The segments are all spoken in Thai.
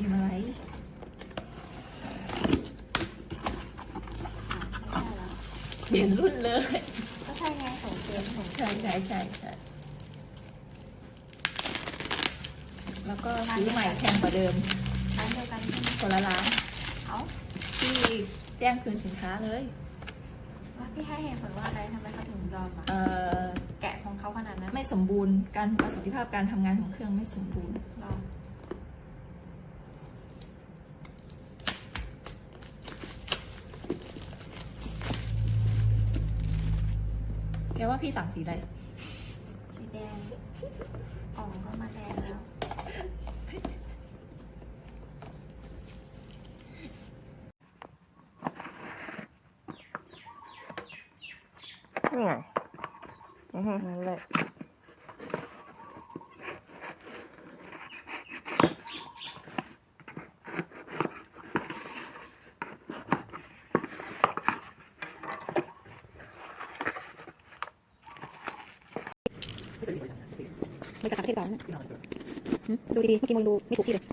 ทีมอะไรเปลี่ยนรุ่นเลย ก็ใช่ไงของเจนของใช่ใช่ใช่ใช่แล้วก็ซื้อใหม่แพงกว่าเดิมร้านเดียวกันใช่ไหมคนละร้านเอ้าที่แจ้งคืนสินค้าเลยแล้วพี่ให้เหตุผลว่าอะไรทำไมเขาถึงยอมอะเอ่อแกะของเขาขนาดนั้น ไม่สมบูรณ์ การประสิทธิภาพการทำงานของเครื่องไม่สมบูรณ์ เรา แกว่าพี่สั่งสีอะไร สีแดงกล่องก็มาแดงแล้วนี่ไงอือฮึนั่นแหละ มาจากต่างประเทศก่อนนะหึดูดีๆเมื่อกี้มึงดูไม่ถูกที่เลย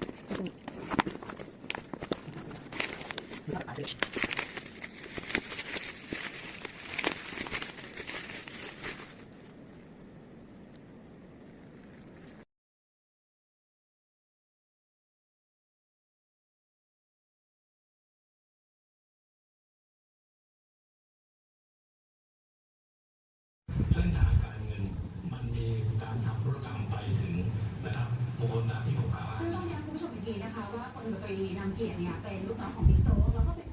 ซึ่งต้องย้ำคุณผู้ชมอีกทีนะคะ ว่าคนตรีนำเกียรติเนี่ยเป็นลูกน้องของบิ๊กโจ๊กแล้วก็เป็น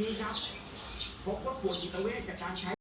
นี้ครับพบว่าป่วยจิตเวชจากการใช้